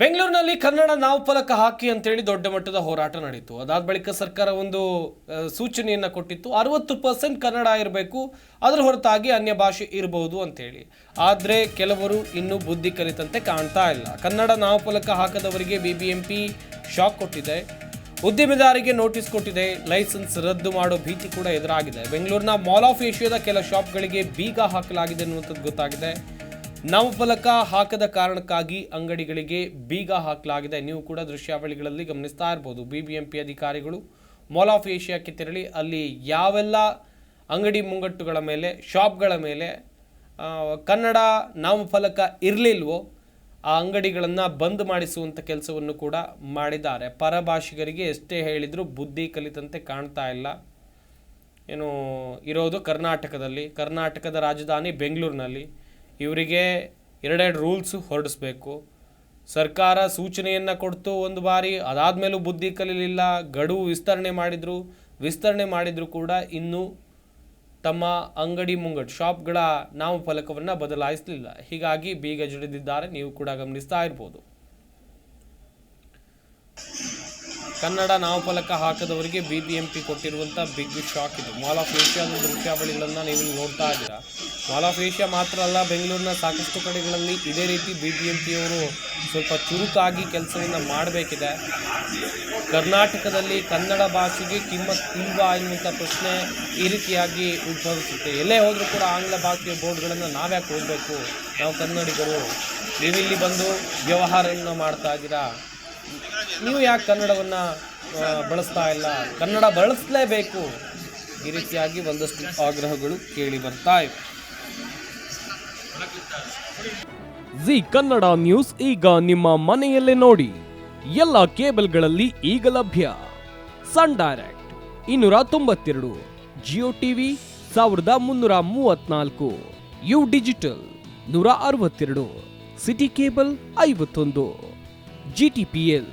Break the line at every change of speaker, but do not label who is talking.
ಬೆಂಗಳೂರಿನಲ್ಲಿ ಕನ್ನಡ ನಾವು ಫಲಕ ಹಾಕಿ ಅಂತೇಳಿ ದೊಡ್ಡ ಮಟ್ಟದ ಹೋರಾಟ ನಡೀತು. ಅದಾದ ಬಳಿಕ ಸರ್ಕಾರ ಒಂದು ಸೂಚನೆಯನ್ನು ಕೊಟ್ಟಿತ್ತು. ಅರವತ್ತು ಪರ್ಸೆಂಟ್ ಕನ್ನಡ ಇರಬೇಕು ಅದರ ಹೊರತಾಗಿ ಅನ್ಯ ಭಾಷೆ ಇರಬಹುದು ಅಂತೇಳಿ. ಆದರೆ ಕೆಲವರು ಇನ್ನೂ ಬುದ್ಧಿ ಕಲಿತಂತೆ ಕಾಣ್ತಾ ಇಲ್ಲ. ಕನ್ನಡ ನಾಮಫಲಕ ಹಾಕದವರಿಗೆ B B M P shock ಕೊಟ್ಟಿದೆ. ಉದ್ದಿಮೆದಾರಿಗೆ ನೋಟಿಸ್ ಕೊಟ್ಟಿದೆ. ಲೈಸೆನ್ಸ್ ರದ್ದು ಮಾಡೋ ಭೀತಿ ಕೂಡ ಎದುರಾಗಿದೆ. ಬೆಂಗಳೂರಿನ ಮಾಲ್ ಆಫ್ ಏಷ್ಯಾದ ಕೆಲ ಶಾಪ್ಗಳಿಗೆ ಬೀಗ ಹಾಕಲಾಗಿದೆ ಅನ್ನುವಂಥದ್ದು ಗೊತ್ತಾಗಿದೆ. ನಾಮಫಲಕ ಹಾಕದ ಕಾರಣಕ್ಕಾಗಿ ಅಂಗಡಿಗಳಿಗೆ ಬೀಗ ಹಾಕಲಾಗಿದೆ. ನೀವು ಕೂಡ ದೃಶ್ಯಾವಳಿಗಳಲ್ಲಿ ಗಮನಿಸ್ತಾ ಇರ್ಬೋದು. ಬಿಬಿಎಂಪಿ ಅಧಿಕಾರಿಗಳು ಮಾಲ್ ಆಫ್ ಏಷ್ಯಾಕ್ಕೆ ತೆರಳಿ, ಅಲ್ಲಿ ಯಾವೆಲ್ಲ ಅಂಗಡಿ ಮುಂಗಟ್ಟುಗಳ ಮೇಲೆ ಶಾಪ್ಗಳ ಮೇಲೆ ಕನ್ನಡ ನಾಮಫಲಕ ಇರಲಿಲ್ವೋ, ಆ ಅಂಗಡಿಗಳನ್ನು ಬಂದ್ ಮಾಡಿಸುವಂಥ ಕೆಲಸವನ್ನು ಕೂಡ ಮಾಡಿದ್ದಾರೆ. ಪರಭಾಷಿಗರಿಗೆ ಎಷ್ಟೇ ಹೇಳಿದರೂ ಬುದ್ಧಿ ಕಲಿತಂತೆ ಕಾಣ್ತಾ ಇಲ್ಲ. ಏನು ಇರೋದು ಕರ್ನಾಟಕದಲ್ಲಿ. ಕರ್ನಾಟಕದ ರಾಜಧಾನಿ ಬೆಂಗಳೂರಿನಲ್ಲಿ. ಇವರಿಗೆ ಎರಡೆರಡು ರೂಲ್ಸ್ ಹೊರಡಿಸ್ಬೇಕು. ಸರ್ಕಾರ ಸೂಚನೆಯನ್ನು ಕೊಡ್ತು ಒಂದು ಬಾರಿ, ಅದಾದಮೇಲೂ ಬುದ್ಧಿ ಕಲಿಲಿಲ್ಲ, ಗಡುವು ವಿಸ್ತರಣೆ ಮಾಡಿದರು, ವಿಸ್ತರಣೆ ಮಾಡಿದರೂ ಕೂಡ ಇನ್ನೂ ತಮ್ಮ ಅಂಗಡಿ ಮುಂಗಡ್ ಶಾಪ್ಗಳ ನಾಮಫಲಕವನ್ನು ಬದಲಾಯಿಸಲಿಲ್ಲ. ಹೀಗಾಗಿ ಬೀಗ ಜಡಿದಿದ್ದಾರೆ, ನೀವು ಕೂಡ ಗಮನಿಸ್ತಾ ಇರ್ಬೋದು. ಕನ್ನಡ ನಾಮಫಲಕ ಹಾಕದವರಿಗೆ ಬಿ ಬಿ ಎಂ ಪಿ ಕೊಟ್ಟಿರುವಂಥ ಬಿಗ್ ಶಾಕ್ ಇದು. ಮಾಲ್ ಆಫ್ ಏಷ್ಯಾದ ದೃಶ್ಯಾವಳಿಗಳನ್ನು ನೀವು ಇಲ್ಲಿ ನೋಡ್ತಾ ಇದ್ದೀರಾ. ಮಾಲ್ ಆಫ್ ಏಷ್ಯಾ ಮಾತ್ರ ಅಲ್ಲ, ಬೆಂಗಳೂರಿನ ಸಾಕಷ್ಟು ಕಡೆಗಳಲ್ಲಿ ಇದೇ ರೀತಿ ಬಿ ಬಿ ಎಂ ಪಿಯವರು ಸ್ವಲ್ಪ ಚುರುಕಾಗಿ ಕೆಲಸವನ್ನು ಮಾಡಬೇಕಿದೆ. ಕರ್ನಾಟಕದಲ್ಲಿ ಕನ್ನಡ ಭಾಷೆಗೆ ಕಿಮ್ಮತ್ ಇಲ್ವಾ ಎನ್ನುವಂಥ ಪ್ರಶ್ನೆ ಈ ರೀತಿಯಾಗಿ ಉದ್ಭವಿಸುತ್ತೆ. ಎಲ್ಲೇ ಹೋದರೂ ಕೂಡ ಆಂಗ್ಲ ಭಾಷೆಯ ಬೋರ್ಡ್ಗಳನ್ನು ನಾವ್ಯಾಕೆ ಓದಬೇಕು? ನಾವು ಕನ್ನಡಿಗರು. ನೀವಿಲ್ಲಿ ಬಂದು ವ್ಯವಹಾರವನ್ನು ಮಾಡ್ತಾ ಇದ್ದೀರಾ? ನೀವು ಯಾಕೆ ಕನ್ನಡವನ್ನು ಬಳಸ್ತಾ ಇಲ್ಲ? ಕನ್ನಡ ಬಳಸಲೇಬೇಕು. ಈ ರೀತಿಯಾಗಿ ಒಂದಷ್ಟು ಆಗ್ರಹಗಳು ಕೇಳಿ ಬರ್ತಾ ಇವೆ.
ಜಿ ಕನ್ನಡ ನ್ಯೂಸ್ ಈಗ ನಿಮ್ಮ ಮನೆಯಲ್ಲೇ ನೋಡಿ. ಎಲ್ಲ ಕೇಬಲ್ಗಳಲ್ಲಿ ಈಗ ಲಭ್ಯ. ಸನ್ ಡೈರೆಕ್ಟ್ ಇನ್ನೂರ ತೊಂಬತ್ತೆರಡು, ಜಿಯೋ ಟಿವಿ ಸಾವಿರದ ಮುನ್ನೂರ ಮೂವತ್ನಾಲ್ಕು, ಯು ಡಿಜಿಟಲ್ ನೂರ ಅರವತ್ತೆರಡು, ಸಿಟಿ ಕೇಬಲ್ ಐವತ್ತೊಂದು ಜಿಟಿಪಿಎಲ್